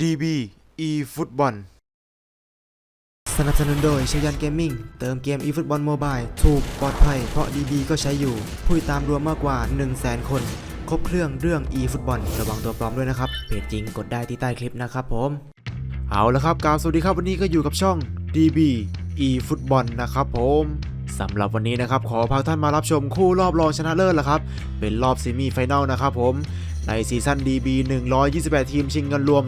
DB e ฟุตบอลสนับสนุนโดยชยันเกมมิ่งเติมเกม eFootball Mobile ถูกปลอดภัย เพราะ DB ก็ใช้อยู่ ผู้ติดตามรวมมากกว่า 100,000 คน ครบเครื่องเรื่อง eFootball ระวังตัวปลอมด้วยนะครับ เพจจริงกดได้ที่ใต้คลิปนะครับผม เอาละครับกาบสวัสดีครับวันนี้ก็อยู่กับช่อง DB e ฟุตบอลนะครับผมสำหรับวันนี้นะครับขอพาท่านมารับชมคู่รอบรองชนะเลิศละครับ เป็นรอบซีมีไฟแนลนะครับผม ในซีซั่น DB 128 ทีมชิงเงินรวม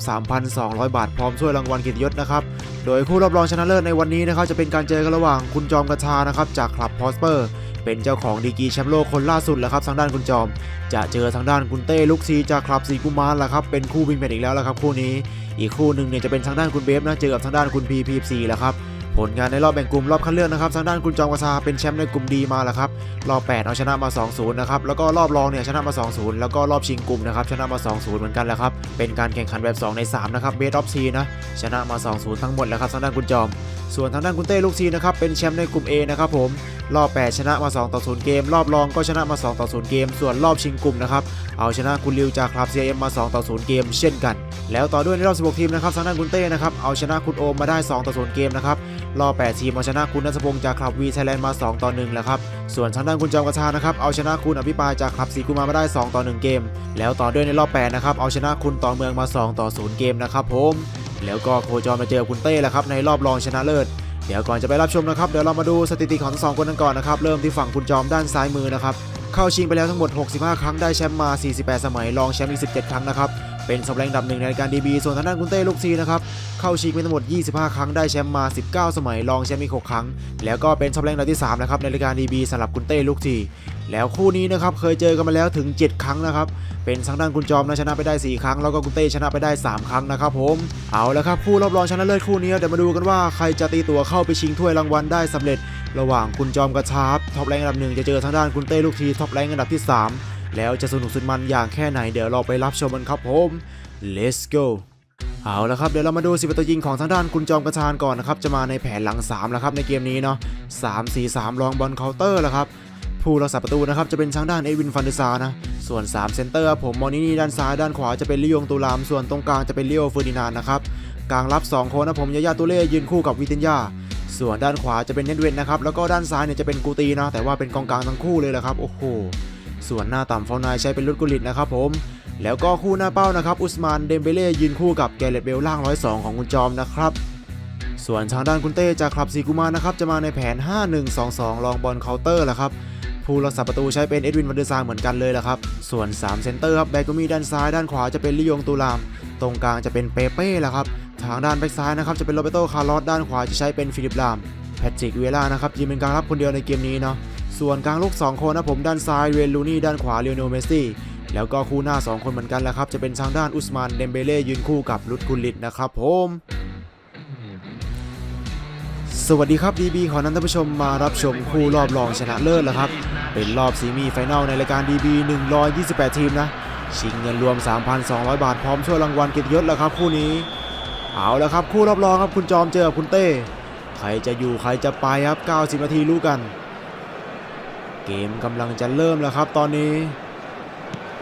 3,200 บาท พร้อมช่วยรางวัลเกียรติยศนะครับ โดยคู่รอบรองชนะเลิศในวันนี้นะครับจะเป็นการเจอกันระหว่างคุณจอมกระชานะครับจากคลับพอสเปอร์ เป็นเจ้าของดีกีแชมป์โลกคนล่าสุดแล้วครับทางด้านคุณจอม จะเจอทางด้านคุณเต้ลูกซีจากคลับสีกุมารละครับเป็นคู่วิงแมตช์อีกแล้วละครับคู่นี้ อีกคู่หนึ่งเนี่ยจะเป็นทางด้านคุณเบฟนะเจอกับทางด้านคุณพีพีซีแล้วครับ ผลงานในรอบแบ่งกลุ่มรอบคัดเลือกนะครับทางด้านคุณจอมกราเป็นแชมป์ในกลุ่มดีมาแล้วครับรอบ 8 เอาชนะมา 2-0 นะครับแล้วก็รอบรองเนี่ยชนะมา 2-0 แล้วก็รอบชิงกลุ่มนะครับชนะมา 2-0 เหมือนกันแหละครับเป็นการแข่งขันแบบ 2 ใน 3 นะครับเบสออฟซีนะชนะมา 2-0 ทั้งหมดแล้วครับทางด้านคุณจอม ส่วนทางด้านคุณเต้ลูกซีนะครับเป็นแชมป์ในกลุ่ม A นะครับผมรอบ 8 ชนะมา 2 ต่อ 0 เกม รอบรองก็ชนะมา 2 ต่อ 0 เกม ส่วนรอบชิงกลุ่มนะครับ เอาชนะคุณริวจากคลับ CM มา 2 ต่อ 0 เกม เช่นกัน แล้วต่อด้วยในรอบ 16 ทีมนะครับทางด้านคุณเต้นะครับ เอาชนะคุณโอมมาได้ 2 ต่อ 0 เกมนะครับ รอบ8ทีมเอาชนะคุณนัทพงศ์จากคลับวีไทยแลนด์มา 2 ต่อ1แล้วครับ ส่วนทางด้านคุณจอมกระชานะครับเอาชนะคุณอภิปายจากคลับสีกุมามาได้ 2 ต่อ 1 เกม แล้วต่อด้วยในรอบ8นะครับเอาชนะคุณต่อเมืองมา 2 ต่อ 0 เกมนะครับผมแล้วก็โคจรมาเจอคุณเต้แล้วครับในรอบรองชนะเลิศเดี๋ยวก่อนจะไปรับชมนะครับเดี๋ยวเรามาดูสถิติของทั้งสองคนกันก่อนนะครับเริ่มที่ฝั่งคุณจอมด้านซ้ายมือนะครับเข้าชิงไปแล้วทั้งหมด 65 ครั้งได้แชมป์มา 48 สมัยรองแชมป์อีก 17 ครั้งนะครับเป็นสำแรงดับหนึ่งในรายการ DB ส่วนทางด้านคุณเต้ลูกซีนะครับ เข้าชิงไปทั้งหมด 25 ครั้งได้แชมป์มา 19 สมัยรองแชมป์อีก 6 ครั้ง แล้วก็เป็นสำแรงดับที่3นะครับในรายการ DB สำหรับคุณเต้ลูกซีแล้วคู่นี้นะครับเคยเจอกันมาแล้วถึง 7 ครั้งนะครับ เป็นทางด้านคุณจอมนะชนะไปได้ 4 ครั้ง แล้วก็คุณเต้ชนะไปได้ 3 ครั้งนะครับผมเอาละครับคู่รอบรองชนะเลิศคู่นี้เดี๋ยวมาดูกันว่าใครจะตีตัวเข้าไปชิงถ้วยรางวัลได้สำเร็จ ระหว่างคุณจอมกระชาบท็อปแรงอันดับหนึ่งจะเจอทางด้านคุณเต้ลูกทีท็อปแรงอันดับที่ 3 แล้วจะสนุกสุดมันอย่างแค่ไหนเดี๋ยวเราไปรับชมกันครับผม let's go เอาละครับเดี๋ยวเรามาดูสิบตัวยิงของทางด้านคุณจอมกระชานก่อนนะครับจะมาในแผนหลัง3แล้วครับในเกมนี้เนาะ3 4 3ลองบอลเคาน์เตอร์แล้วครับผู้รักษาประตูนะครับจะเป็นทางด้านเอวินฟันเดซานะส่วน3เซนเตอร์ผมมอนินี่ด้านซ้ายด้านขวาจะเป็นลิยงตูลาม ส่วนตรงกลางจะเป็นเลียวเฟอร์ดินานนะครับกลางรับ 2 คนนะผมยายาตุเล่ยืนคู่กับวิตินยาส่วนด้านขวาจะเป็นเนตเวนนะครับแล้วก็ด้านซ้ายเนี่ยจะเป็นกูตีนะแต่ว่าเป็นกองกลางทั้งคู่เลยแหละครับโอ้โหส่วนหน้าต่ำฟอนายใช้เป็นลุดกุลิตนะครับผม แล้วก็คู่หน้าเป้านะครับ อุสมานเดมเบเล่ยืนคู่กับแกเรตเบลล่าง102ของคุณจอมนะครับ ส่วนทางด้านคุณเต้จากคลับสีกุมานะครับจะมาในแผน 5-1-2-2 ลองบอลเคาน์เตอร์แหละครับผู้รักษาประตูใช้เป็นเอ็ดวินวันเดอร์ซาร์เหมือนกันเลยแหละครับ ส่วน 3 เซนเตอร์ครับแบกก็มีด้านซ้ายด้านขวาจะเป็นลิยงตูลาม ตรงกลางจะเป็นเปเป้แหละครับ ทางด้านแบ็กซ้ายนะครับจะเป็นโรเบโตคาร์ลอสด้านขวาจะใช้เป็นฟิลิปลาม แพทริกเวล่านะครับยืนเป็นกลางรับคนเดียวในเกมนี้เนาะ ส่วนกลางลูก 2 คนนะผมด้านซ้ายเรนลูนี่ด้านขวาเลียวโนเมสซี่ แล้วก็คู่หน้า 2 คนเหมือนกันแหละครับ จะเป็นทางด้านอุสมานเดมเบเล่ยืนคู่กับลุดกุลิตนะครับผมสวัสดีครับ DB ขอนั้นท่านผู้ชมมารับชมคู่รอบรองชนะเลิศแล้วครับ เป็นรอบซีมีไฟแนลในรายการ DB 128 ทีมนะ ชิงเงินรวม 3,200 บาทพร้อมช่วยรางวัลเกียรติยศแล้วครับคู่นี้ เอาแล้วครับคู่รอบรองครับคุณจอมเจอกับคุณเต้ ใครจะอยู่ใครจะไปครับ 90 นาทีรู้กัน เกมกำลังจะเริ่มแล้วครับตอนนี้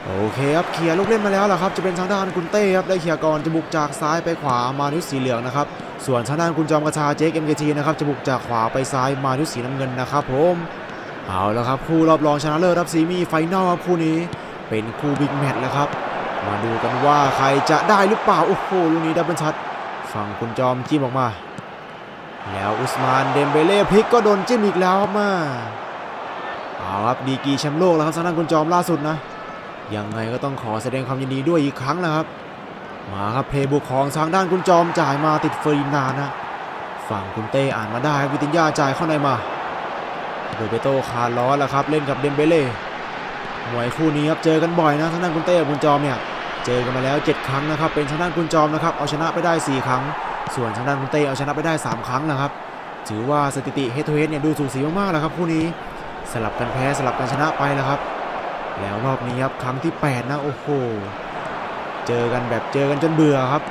โอเคครับเคลียร์ลูกเล่นมาแล้วล่ะครับจะเป็นทางด้านคุณเต้ครับได้เคลียร์ก่อนจะบุกจากซ้ายไปขวามานุษย์สีเหลืองนะครับส่วนทางด้านคุณจอมกระชาเจ๊กเอ็มเคทีนะครับจะบุกจากขวาไปซ้ายมานุษย์สีน้ำเงินนะครับผมเอาแล้วครับคู่รอบรองชนะเลิศรับซีมีไฟนอลครับคู่นี้เป็นคู่บิ๊กแมตช์แล้วครับ มาดูกันว่าใครจะได้หรือเปล่าโอ้โหลูกนี้ดับเบิลชัดฝั่งคุณจอมจิ้มออกมา แล้วอุสมานเดมเบเล่พลิกก็โดนจิ้มอีกแล้วครับมาเอาครับดีกีแชมป์โลกแล้วครับทางด้านคุณจอมล่าสุดนะ ยังไงก็ต้องขอแสดงความยินดีด้วยอีกครั้งนะครับ มาครับเพย์บุกของทางด้านคุณจอมจ่ายมาติดเฟอร์ดินานนะ ฝั่งคุณเต้อ่านมาได้ครับวิตินยาจ่ายเข้าในมาโรเบโตคาร์ลอแล้วครับเล่นกับเดมเบเล่มวยคู่นี้ครับเจอกันบ่อยนะทางด้านคุณเต้กับคุณจอมเนี่ยเจอกันมาแล้ว 7 ครั้งนะครับ เป็นทางด้านคุณจอมนะครับเอาชนะไปได้ 4 ครั้ง ส่วนทางด้านคุณเต้เอาชนะไปได้ 3 ครั้งนะครับ ถือว่าสถิติเฮดทูเฮดเนี่ยดูสูสีมากๆแล้วครับคู่นี้สลับกันแพ้สลับกันชนะไปแล้วครับ แล้วรอบนี้ครับครั้งที่ 8 นะ โอ้โห เจอกันแบบเจอกันจนเบื่อครับ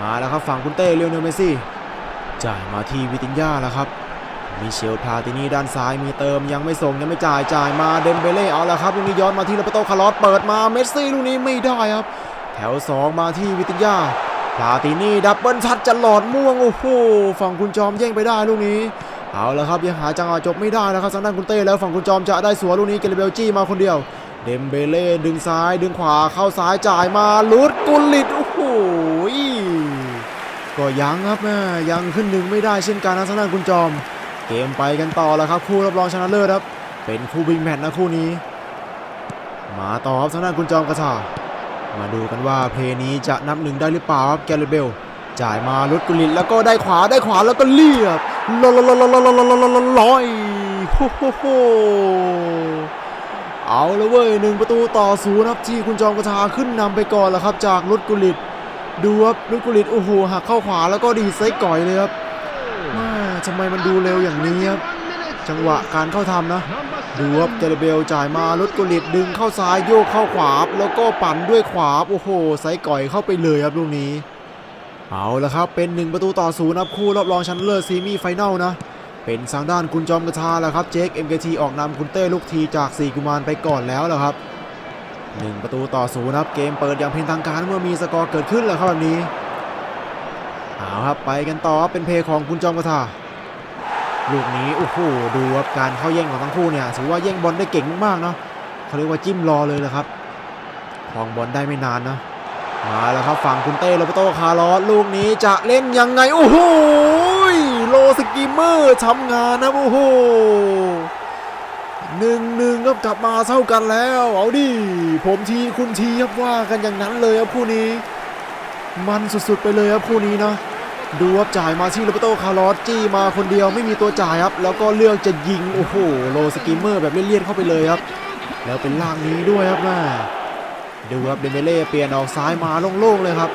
มาแล้วครับฝั่งคุณเต้เลียวเนลเมสซี่ จ่ายมาที่วิตินยาแล้วครับ มิเชลพาตินีด้านซ้ายมีเติมยังไม่ส่งยังไม่จ่ายจ่ายมาเดมเบเล่เอาละครับลูกนี้ย้อนมาที่ลาปโตคาร์ลอสเปิดมาเมสซี่ลูกนี้ไม่ได้ครับ แถว 2 มาที่วิตินยาพาตินี่ดับเบิลชัดจะหลอดม่วงโอ้โหฝั่งคุณจอมแย่งไปได้ลูกนี้ เอาละครับยังหาจังหวะจบไม่ได้นะครับทางด้านคุณเต้แล้วฝั่งคุณจอมจะได้สวนลูกนี้เกเรเบลจี้มาคนเดียว เดมเบเล่ดึงซ้ายดึงขวาเข้าซ้ายจ่ายมาลุดกุลิตโอ้โหก็ยังครับแม่ยังขึ้นหนึ่งไม่ได้เช่นกันนะทางด้านคุณจอม เกมไปกันต่อแล้วครับคู่รับรองชนะเลิศครับ เป็นคู่บิ๊กแมตช์นะคู่นี้ มาต่อครับทางด้านคุณจอมกระชามาดูกันว่าเพลนี้จะนับหนึ่งได้หรือเปล่าครับแกเรเบลจ่ายมาลุดกุลิตแล้วก็ได้ขวาได้ขวาแล้วก็เลียบ ลอยลอยลลลลลอยโอ้โหโหเอาล้วเว้ยหนึ่งประตูต่อศูนย์ครับที่คุณจอมกระชาขึ้นนำไปก่อนแล้วครับ จากลุดกุลิตดูครับลุดกุลิตโอ้โหหักเข้าขวาแล้วก็ดีไซส์ก่อยเลยครับม่ทำไมมันดูเร็วอย่างนี้ครับจังหวะการเข้าทำนะ ดูครับเจเรเบลจ่ายมาลุดกุลิตดึงเข้าซ้ายโยกเข้าขวาแล้วก็ปั่นด้วยขวาโอ้โหไซส์ก่อยเข้าไปเลยครับลูกนี้ เอาละครับ เป็น 1 ประตูต่อศูนย์ครับคู่รอบรองชนะเลิศซีมี่ไฟแนลนะ เป็นทางด้านคุณจอมกระชาแล้วครับเจค MKT ออกนำคุณเต้ลูกทีจาก4กุมารไปก่อนแล้วแล้วครับ 1 ประตูต่อศูนย์ครับเกมเปิดอย่างเป็นทางการเมื่อมีสกอร์เกิดขึ้นแล้วครับแบบนี้เอาครับไปกันต่อเป็นเพย์ของคุณจอมกระชาลูกนี้โอ้โหดูครับการเข้าแย่งของทั้งคู่เนี่ยถือว่าแย่งบอลได้เก่งมากๆเนาะเขาเรียกว่าจิ้มรอเลยแหละครับครองบอลได้ไม่นานเนาะ มาแล้วครับฝั่งคุณเต้โรเบโตคาร์ลอสลูกนี้จะเล่นยังไง โอ้โหโลสกิมเมอร์ทำงานนะโอ้โหหนึ่งหนึ่งก็กลับมาเท่ากันแล้ว เอาดิผมทีคุณทีครับว่ากันอย่างนั้นเลยครับคู่นี้ มันสุดๆไปเลยครับคู่นี้นะดูครับจ่ายมาที่โรเบโตคาร์ลอสจี้มาคนเดียวไม่มีตัวจ่ายครับ แล้วก็เลือกจะยิงโอ้โหโลสกิมเมอร์แบบเลี่ยนๆเข้าไปเลยครับ แล้วเป็นล่างนี้ด้วยครับแม่ ดูครับเดเบเล่เปลี่ยนออกซ้ายมาโล่งๆเลยครับ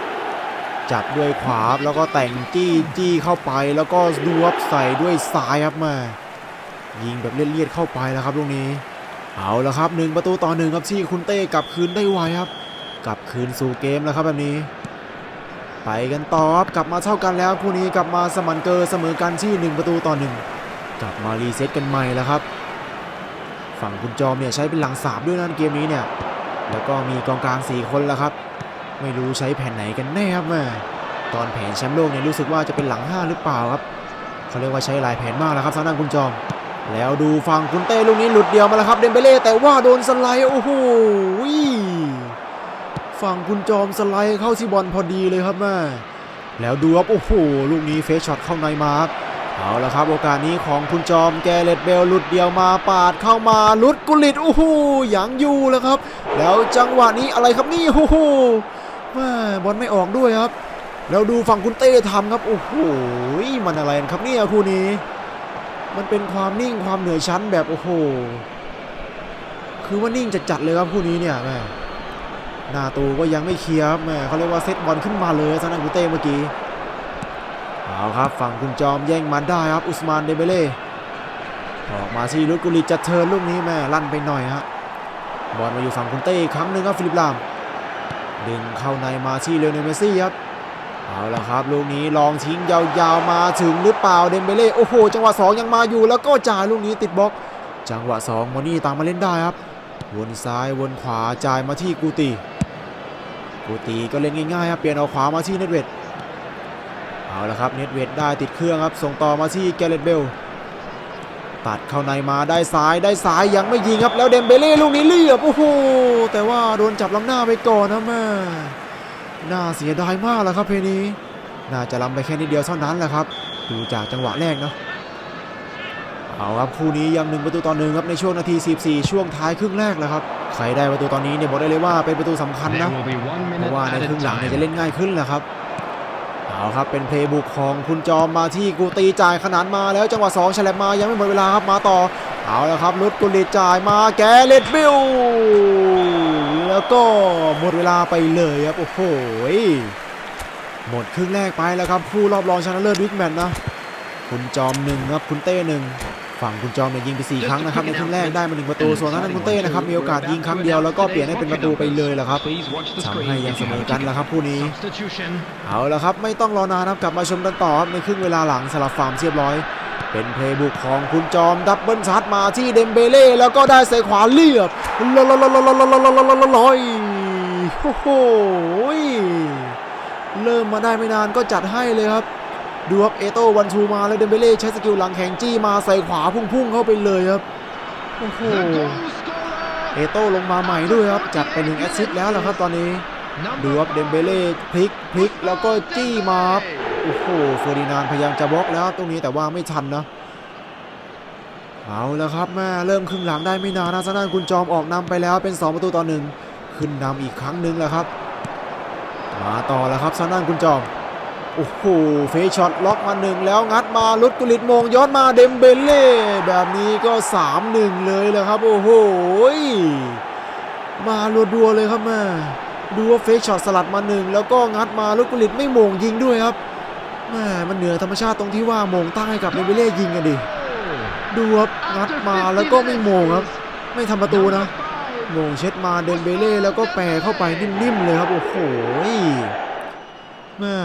จับด้วยขวาแล้วก็แต่งจี้จี้เข้าไปแล้วก็ดูครับใส่ด้วยซ้ายครับมายิงแบบเลียดๆเข้าไปแล้วครับลูกนี้ เอาละครับหนึ่งประตูต่อหนึ่งครับที่คุณเต้กลับคืนได้ไวครับ กลับคืนสู่เกมแล้วครับแบบนี้ ไปกันต่อครับกลับมาเท่ากันแล้วคู่นี้กลับมาสมันเกอร์เสมอกันที่หนึ่งประตูต่อหนึ่งกลับมารีเซ็ตกันใหม่แล้วครับ ฝั่งคุณจอมเนี่ยใช้เป็นหลังสามด้วยนะเกมนี้เนี่ย แล้วก็มีกองกลาง 4 คนแล้วครับ ไม่รู้ใช้แผนไหนกันแน่ครับแม่ตอนแผนแชมป์โลกเนี่ยรู้สึกว่าจะเป็นหลัง 5 หรือเปล่าครับเขาเรียกว่าใช้หลายแผนมากแล้วครับทางด้านคุณจอม แล้วดูฝั่งคุณเต้ลูกนี้หลุดเดียวมาแล้วครับเดมเบเล่แต่ว่าโดนสไลด์โอ้โหฝั่งคุณจอมสไลด์เข้าที่บอลพอดีเลยครับแม่แล้วดูครับโอ้โหลูกนี้เฟชช็อตเข้าในมาครับ เอาละครับโอกาสนี้ของคุณจอมแกเรตเบลหลุดเดียวมาปาดเข้ามาลุดกุลิตโอ้โหยังอยู่แล้วครับ แล้วจังหวะนี้อะไรครับนี่โอ้โหแม่บอลไม่ออกด้วยครับ แล้วดูฝั่งคุณเต้ทำครับโอ้โหมันอะไรนครับเนี่ยคู่นี้ มันเป็นความนิ่งความเหนือชั้นแบบโอ้โหคือว่านิ่งจัดๆเลยครับคู่นี้เนี่ยแม่หน้าตูก็ยังไม่เคลียร์ครับแม่เขาเรียกว่าเซตบอลขึ้นมาเลยทางด้านคุณเต้เมื่อกี้ เอาครับฝั่งคุณจอมแย่งมันได้ครับอุสมานเดเบเล่ออกมาที่ลุกุลิจะเทิร์นลูกนี้แม่ลั่นไปหน่อยฮะบอลมาอยู่ฝั่งคุณเต้อีกครั้งหนึ่งครับฟิลิปลาม ดึงเข้าในมาที่เลโอเนเมซี่ครับเอาละครับลูกนี้ลองทิ้งยาวๆมาถึงหรือเปล่าเดมเบเล่โอ้โห จังหวะ 2 ยังมาอยู่แล้วก็จ่ายลูกนี้ติดบล็อก จังหวะ2มอนี่ตามมาเล่นได้ครับ วนซ้ายวนขวาจ่ายมาที่กูตีกูตีก็เล่นง่ายๆครับเปลี่ยนเอาขวามาที่เนตเวด เอาละครับเน็ตเวดได้ติดเครื่องครับ ส่งต่อมาที่แกเรตเบลตัดเข้าในมาได้ซ้ายได้ซ้ายยังไม่ยิงครับ แล้วเดมเบเล่ลูกนี้เรียบโอ้โหแต่ว่าโดนจับล้ำหน้าไปก่อนนะแม่น่าเสียดายมากแล้วครับเพลงนี้ น่าจะล้ำไปแค่นิดเดียวเท่านั้นแหละครับ ดูจากจังหวะแรกเนาะเอาครับคู่นี้ยังหนึ่งประตูต่อหนึ่งครับในช่วงนาที 14 ช่วงท้ายครึ่งแรกแล้วครับใครได้ประตูตอนนี้เนี่ยบอกได้เลยว่าเป็นประตูสำคัญนะเพราะว่าในครึ่งหลังเนี่ยจะเล่นง่ายขึ้นแหละครับ เอาครับเป็นเพลย์บุกของคุณจอมมาที่กูตีจ่ายขนานมาแล้วจังหวะ2ฉลับมายังไม่หมดเวลาครับมาต่อ เอาแล้วครับลุดกุลิจ่ายมาแกเลตบิลแล้วก็หมดเวลาไปเลยครับโอ้โหหมดครึ่งแรกไปแล้วครับคู่รอบรองชนะเลิศวิกแมนนะ คุณจอมหนึ่งครับคุณเต้หนึ่ง ฝั่งคุณจอมเนี่ยยิงไปสี่ครั้งนะครับในครึ่งแรกได้มาหนึ่งประตูส่วนทางด้นคุณเต้นะครับมีโอกาสยิงครั้งเดียวแล้วก็เปลี่ยนให้เป็นประตูไปเลยแหละครับทำให้ยังเสมอกันแล้วครับผู้นี้ เอาละครับไม่ต้องรอนานครับกลับมาชมกันต่อในครึ่งเวลาหลังสลับฟาร์มเรียบร้อย เป็นเพย์บุกของคุณจอมดับเบิลซัดมาที่เดมเบเล่แล้วก็ได้เสยขวาเลือบลอยลอยลอยลอยลอยลอยลอยโอ้โหเริ่มมาได้ไม่นานก็จัดให้เลยครับ ดูครับเอโต้วันทูมาแล้วเดมเบเล่ใช้สกิลหลังแข็งจี้มาใส่ขวาพุ่งๆเข้าไปเลยครับโอ้โหเอโต้ลงมาใหม่ด้วยครับจัดไปหนึ่งแอสซิสต์แล้วแหละครับตอนนี้ดูครับเดมเบเล่พลิกพลิกแล้วก็จี้มาโอ้โหเฟอร์ดินานพยายามจะบล็อกแล้วตรงนี้แต่ว่าไม่ทันนะเอาแล้วครับแม่เริ่มครึ่งหลังได้ไม่นานนะซะนั่นคุณจอมออกนำไปแล้วเป็น 2 ประตูต่อหนึ่งขึ้นนำอีกครั้งหนึ่งแล้วครับ มาต่อแล้วครับซะนั่นคุณจอม โอ้โหเฟยช็อตล็อกมาหนึ่งแล้วงัดมาลุดกุลิตโมงย้อนมาเดมเบเล่แบบนี้ก็ 3-1 เลยแหละครับ โอ้โหมารัวๆเลยครับแม่ดูว่าเฟยช็อตสลัดมาหนึ่งแล้วก็งัดมาลุดกุลิตไม่มงยิงด้วยครับแม่มันเหนือธรรมชาติตรงที่ว่ามงใต้กับเดมเบเล่ยิงกันดิดูครับงัดมาแล้วก็ไม่มงครับ ไม่ทำประตูนะมงเช็ดมาเดมเบเล่แล้วก็แปรเข้าไปนิ่มๆเลยครับโอ้โหแม่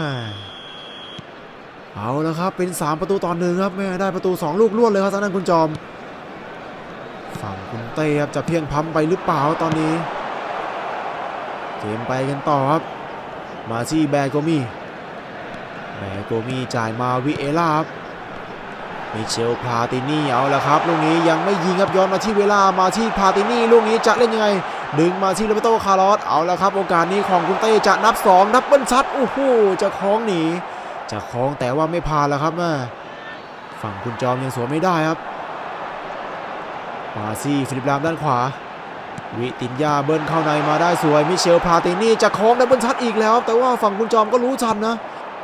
เอาแล้วครับ เป็น 3 ประตูต่อหนึ่งครับแม่ได้ประตู 2 ลูกรวดเลยครับทางด้านคุณจอม ฝั่งคุณเต้ครับจะเพียงพัมไปหรือเปล่าตอนนี้เกมไปกันต่อครับ มาที่แบร์โกมีแบร์โกมีจ่ายมาวิเอล่าครับมิเชลพาตินี่เอาละครับลูกนี้ยังไม่ยิงครับย้อนมาที่เวลามาที่พาตินี่ลูกนี้จะเล่นยังไง ดึงมาที่โรเบโตคาร์ลอสเอาละครับโอกาสนี้ของคุณเต้จะนับ 2 นับเบิ้ลชัดโอ้โหจะคล้องหนี จะคล้องแต่ว่าไม่พานแล้วครับแม่ฝั่งคุณจอมยังสวนไม่ได้ครับมาซี่ฟิลิปลามด้านขวา วิตินยาเบิ้ลเข้าในมาได้สวยมิเชลพาตินี่จะคล้องดับเบิลชัดอีกแล้ว แต่ว่าฝั่งคุณจอมก็รู้ทันนะ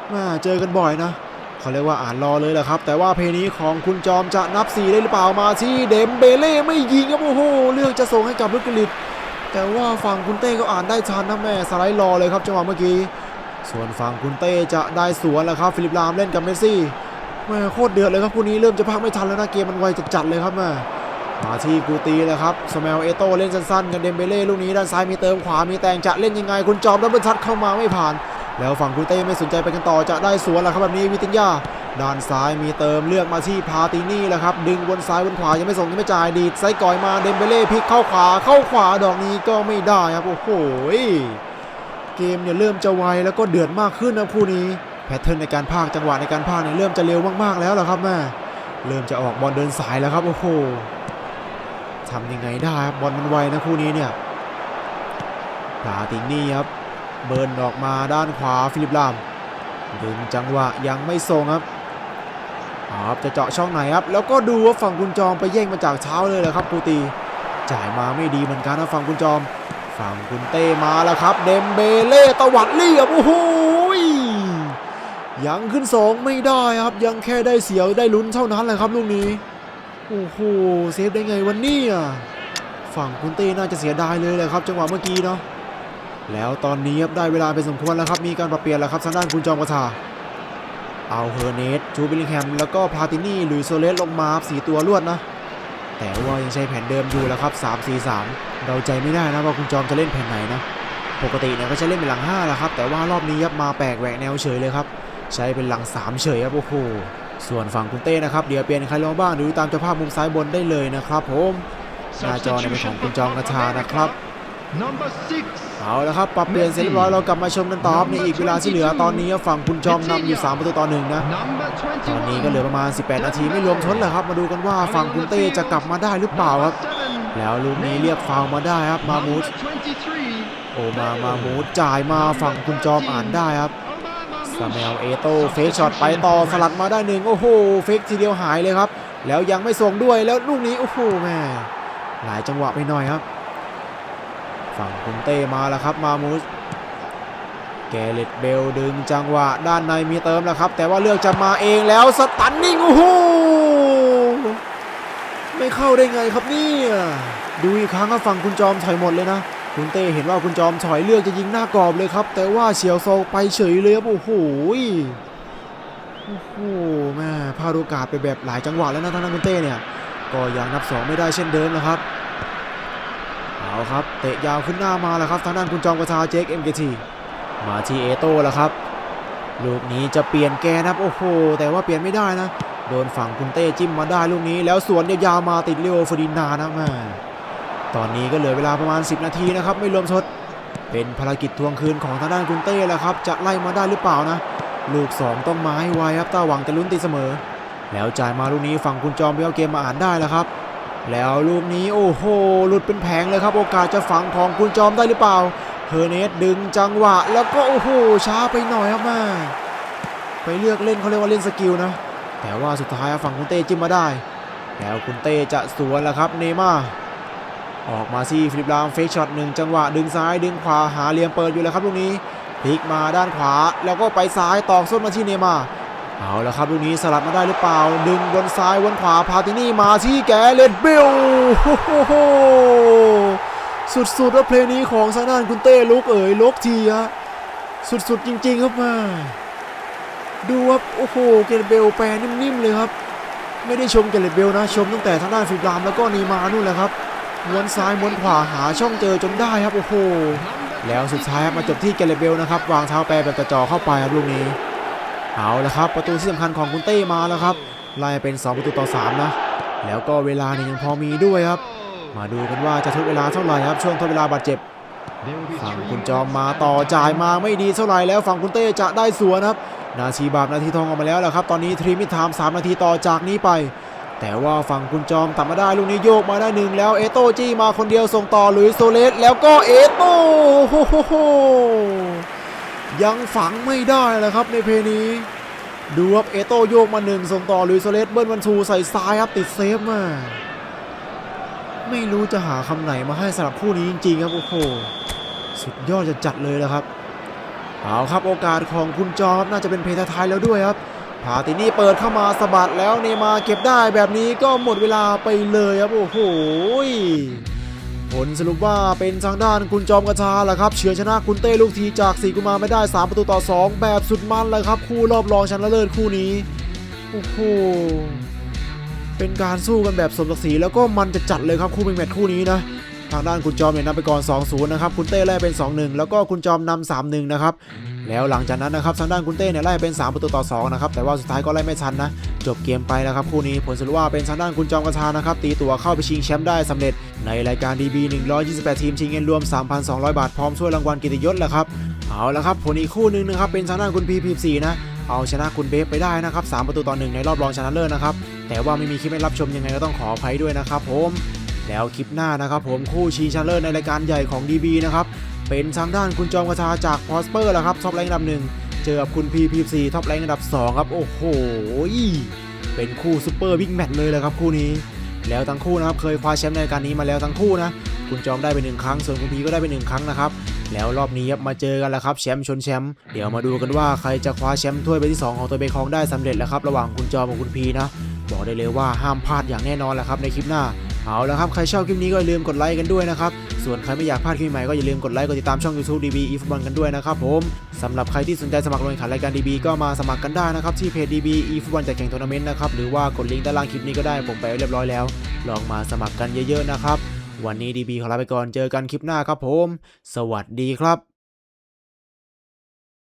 แม่เจอกันบ่อยนะเขาเรียกว่าอ่านรอเลยแหละครับ แต่ว่าเพลย์นี้ของคุณจอมจะนับ 4 ได้หรือเปล่ามาที่เดมเบเล่ไม่ยิงครับโอ้โหเลือกจะส่งให้กับลูกกลิตแต่ว่าฝั่งคุณเต้ก็อ่านได้ทันนะแม่สไลด์รอเลยครับจังหวะเมื่อกี้ ส่วนฝั่งคุณเต้จะได้สวนแล้วครับฟิลิปลามเล่นกับเมสซี่แม่โคตรเดือดเลยครับคู่นี้เริ่มจะพักไม่ทันแล้วนะเกมมันไวจัดๆเลยครับแม่มาที่กูตีแล้วครับสมาลเอโต้เล่นสั้นๆกับเดมเบเล่ลูกนี้ด้านซ้ายมีเติมขวามีแตงจะเล่นยังไงคุณจอมดับเบิลทัดเข้ามาไม่ผ่าน แล้วฝั่งคุณเต้ไม่สนใจไปกันต่อจะได้สวนแล้วครับแบบนี้วิตินยาด้านซ้ายมีเติมเลือกมาที่พาตินี่แหละครับดึงบนซ้ายบนขวายังไม่ส่งยังไม่จ่ายดีดไซก่อยมาเดมเบเล่พลิกเข้าขวาเข้าขวาดอกนี้ก็ไม่ได้ครับโอ้โห เกมเนี่ยเริ่มจะไวแล้วก็เดือดมากขึ้นนะคู่นี้แพทเทิร์นในการพากจังหวะในการพากเนี่ยเริ่มจะเร็วมากๆแล้วล่ะครับแม่เริ่มจะออกบอลเดินสายแล้วครับโอ้โหทำยังไงได้ครับบอลมันไวนะคู่นี้เนี่ยพาตินี่ครับเบิร์นออกมาด้านขวาฟิลิปลามดึงจังหวะยังไม่ส่งครับครับจะเจาะช่องไหนครับแล้วก็ดูว่าฝั่งคุณจอมไปแย่งมาจากเช้าเลยแหละครับปูตีจ่ายมาไม่ดีเหมือนกันนะฝั่งคุณจอม ฝั่งคุณเต้มาแล้วครับ เดมเบเล่ตวัดเรียบโอ้โหยังขึ้นสองไม่ได้ครับยังแค่ได้เสียวได้ลุ้นเท่านั้นแหละครับลูกนี้โอ้โหเซฟได้ไงวันนี้อะฝั่งคุณเต้น่าจะเสียดายเลยแหละครับ จังหวะเมื่อกี้เนาะแล้วตอนนี้ครับได้เวลาเป็นสมควรแล้วครับมีการปรับเปลี่ยนแล้วครับทางด้านคุณจอมกระชาเอาเฮอร์เนสจูบิลิงแฮมแล้วก็พาตินี่หรือโซเลสลงมาสี่ตัวรวดนะ แต่ว่ายังใช้แผนเดิมอยู่แล้วครับ 3 4 3 เราใจไม่ได้นะว่าคุณจอมจะเล่นแผนไหนนะ ปกติเนี่ยก็จะเล่นเป็นหลัง5แหละครับ แต่ว่ารอบนี้ยับมาแปลกแหวกแนวเฉยเลยครับ ใช้เป็นหลัง 3 เฉยครับโอ้โห ส่วนฝั่งคุณเต้นะครับเดี๋ยวเปลี่ยนใครลงบ้างดูตามจภาพมุมซ้ายบนได้เลยนะครับผม หน้าจอเนี่ยเป็นของคุณจอมกระชานะครับ Number six. เอาละครับปรับเปลี่ยนเสร็จเรียบร้อยเรากลับมาชมกันต่อในอีกเวลาที่เหลือตอนนี้ฝั่งคุณจอมนำอยู่ 3 ประตูต่อหนึ่งนะตอนนี้ก็เหลือประมาณ 18 นาทีไม่รวมทดเลยครับ มาดูกันว่าฝั่งคุณเต้จะกลับมาได้หรือเปล่าครับแล้วลูกนี้เรียกฟาวมาได้ครับมามูสโอมามามูสจ่ายมาฝั่งคุณจอมอ่านได้ครับสมลเอโตเฟกช็อตไปต่อสลัดมาได้หนึ่งโอ้โหเฟกทีเดียวหายเลยครับ แล้วยังไม่ส่งด้วยแล้วลูกนี้โอ้โหแม่หลายจังหวะไปหน่อยครับ ฝั่งคุณเต้มาแล้วครับมามูสแกเลตเบลดึงจังหวะด้านในมีเติมแล้วครับ แต่ว่าเลือกจะมาเองแล้วสตันนิ่งโอ้โหไม่เข้าได้ไงครับนี่ดูอีกครั้งครับฝั่งคุณจอมถอยหมดเลยนะ คุณเต้เห็นว่าคุณจอมถอยเลือกจะยิงหน้ากรอบเลยครับ แต่ว่าเฉียวโซไปเฉยเลยครับโอ้โหโอ้โหแม่พลาดโอกาสไปแบบหลายจังหวะแล้วนะทางด้านคุณเต้เนี่ย ก็ยังนับสองไม่ได้เช่นเดิมนะครับ เอาครับเตะยาวขึ้นหน้ามาแล้วครับทางด้านคุณจอมกระชาเจคเอ็มเกทีมาที่เอโต้แล้วครับลูกนี้จะเปลี่ยนแกนครับโอ้โหแต่ว่าเปลี่ยนไม่ได้นะ โดนฝั่งคุณเต้จิ้มมาได้ลูกนี้ แล้วสวนยาวมาติดเรียวฟอร์ดินานะม่ตอนนี้ก็เหลือเวลาประมาณ 10 นาทีนะครับไม่รวมทดเป็นภารกิจทวงคืนของทางด้านกุนเต้แล้วครับจะไล่มาได้หรือเปล่านะ ลูก 2 ต้องมาให้ไวครับต้าหวังจะลุ้นตีเสมอ แล้วจ่ายมาลูกนี้ฝั่งคุณจอมเอาเกมมาอ่านได้แล้วครับ แล้วลูกนี้โอ้โห หลุดเป็นแผงเลยครับโอกาสจะฝังของคุณจอมได้หรือเปล่าเฮอร์เนสดึงจังหวะ แล้วก็โอ้โหช้าไปหน่อยครับแม่ไปเลือกเล่นเขาเรียกว่าเล่นสกิลนะ แต่ว่าสุดท้ายฝั่งคุณเต้จิ้มมาได้ แล้วคุณเต้จะสวนแล้วครับเนม่าออกมาซี่ฟิลิปลามเฟกช็อตหนึ่งจังหวะดึงซ้ายดึงขวาหาเหลี่ยมเปิดอยู่แล้วครับลูกนี้พลิกมาด้านขวาแล้วก็ไปซ้ายตอกส้นมาที่เนม่า เอาแล้วครับลูกนี้สลัดมาได้หรือเปล่า ดึงบนซ้ายวนขวาพาตินี่มาที่แกเลตเบลโอ้โหสุดๆแล้วเพลงนี้ของซางด้านคุณเต้ลุกเอ๋ยลุกทีฮะสุดๆจริงๆครับมา ดูครับโอ้โหเกเรเบลแปรนิ่มๆเลยครับ ไม่ได้ชมเกเรเบลนะชมตั้งแต่ทางด้านฟิลามแล้วก็นีมานู่นแหละครับม้วนซ้ายม้วนขวาหาช่องเจอจนได้ครับโอ้โหแล้วสุดท้ายมาจบที่เกเรเบลนะครับวางเท้าแปรแบบกระจอเข้าไปครับลูกนี้ เอาละครับ ประตูที่สำคัญของคุณเต้มาแล้วครับไล่เป็น 2 ประตูต่อ 3 นะ แล้วก็เวลาเนี่ยยังพอมีด้วยครับ มาดูกันว่าจะทดเวลาเท่าไหร่ครับช่วงทดเวลาบาดเจ็บฝั่งคุณจอมมาต่อจ่ายมาไม่ดีเท่าไหร่แล้วฝั่งคุณเต้จะได้สวนครับ นาทีบาปนาทีทองออกมาแล้วแหละครับ ตอนนี้ทรีมิทามสามนาทีต่อจากนี้ไป แต่ว่าฝั่งคุณจอมตัดมาได้ลูกนี้โยกมาได้หนึ่งแล้วเอโต้จี้มาคนเดียวส่งต่อหลุยส์โซเลสแล้วก็เอโต้ ยังฝังไม่ได้เลยครับในเพลย์นี้ ดูครับเอโต้โยกมาหนึ่งส่งต่อลุยโซเลสเบิ้ลวันทูใส่ซ้ายครับติดเซฟมา ไม่รู้จะหาคำไหนมาให้สำหรับคู่นี้จริงๆครับโอ้โหสุดยอดจะจัดเลยละครับเอาครับโอกาสของคุณจอมน่าจะเป็นเพลย์ท้ายแล้วด้วยครับพาตินี่เปิดเข้ามาสะบัดแล้วเนย์มาเก็บได้แบบนี้ก็หมดเวลาไปเลยครับโอ้โห ผลสรุปว่าเป็นทางด้านคุณจอมกระชาแหละครับเฉือนชนะคุณเต้ลูกทีจากสีกุมาไม่ได้ 3 ประตูต่อ 2 แบบสุดมันเลยครับ คู่รอบรองชนะเลิศคู่นี้โอ้โหเป็นการสู้กันแบบสมศักดิ์ศรีแล้วก็มันจะจัดเลยครับคู่เป็นแมตช์คู่นี้นะทางด้านคุณจอมเนี่ยนำไปก่อน 2-0 นะครับ คุณเต้แลกเป็น 2-1 แล้วก็คุณจอมนำ3-1 นะครับ แล้วหลังจากนั้นนะครับทางด้านคุณเต้เนี่ยไล่เป็น 3 ประตูต่อ2นะครับแต่ว่าสุดท้ายก็ไล่ไม่ทันนะ จบเกมไปแล้วครับคู่นี้ผลสรุปว่าเป็นทางด้านคุณจอมกระชานะครับตีตัวเข้าไปชิงแชมป์ได้สำเร็จ ในรายการ DB 128 ทีมชิงเงินรวม 3,200 บาทพร้อมช่วยรางวัลกิตยศแหละครับเอาละครับผลอีกคู่หนึ่งนะครับเป็นทางด้านคุณพีพีซีนะเอาชนะคุณเบฟไปได้นะครับ3ประตูต่อหนึ่งในรอบรองชนะเลิศนะครับแต่ว่าไม่มีคลิปให้รับชมยังไงก็ต้องขออภัยด้วยนะครับผมแล้วคลิปหน้านะครับผมคู่ชิงชนะเลิศในรายการใหญ่ของ DB นะครับ เป็นทางด้านคุณจอมกระชาจากพอสเปอร์แหละครับท็อปแรงค์อันดับหนึ่งเจอกับคุณ PPC ท็อปแรงค์อันดับ 2 ครับ โอ้โห เป็นคู่ซูเปอร์บิ๊กแมตช์เลยแหละครับคู่นี้ แล้วทั้งคู่นะครับเคยคว้าแชมป์ในรายการนี้มาแล้วทั้งคู่นะ คุณจอมได้ไปหนึ่งครั้ง ส่วนคุณพีก็ได้ไปหนึ่งครั้งนะครับ แล้วรอบนี้ครับมาเจอกันแล้วครับแชมป์ชนแชมป์ เดี๋ยวมาดูกันว่าใครจะคว้าแชมป์ถ้วยใบที่ 2 ของตัวเบคองได้สำเร็จแล้วครับระหว่างคุณจอมกับคุณพีนะ บอกได้เลยว่าห้ามพลาดอย่างแน่นอนแหละครับในคลิปหน้า เอาละครับ ใครชอบคลิปนี้ก็อย่าลืมกดไลค์กันด้วยนะครับ ส่วนใครไม่อยากพลาดคลิปใหม่ก็อย่าลืมกดไลค์กดติดตามช่อง YouTube DB eFootball กันด้วยนะครับผมสำหรับใครที่สนใจสมัครลงแข่งขันรายการ DB ก็มาสมัครกันได้นะครับที่เพจ DB eFootball จัดแข่งทัวร์นาเมนต์นะครับหรือว่ากดลิงก์ด้านล่างคลิปนี้ก็ได้ผมไปเรียบร้อยแล้ว ลองมาสมัครกันเยอะๆนะครับวันนี้ DB ขอลาไปก่อนเจอกันคลิปหน้าครับผม สวัสดีครับ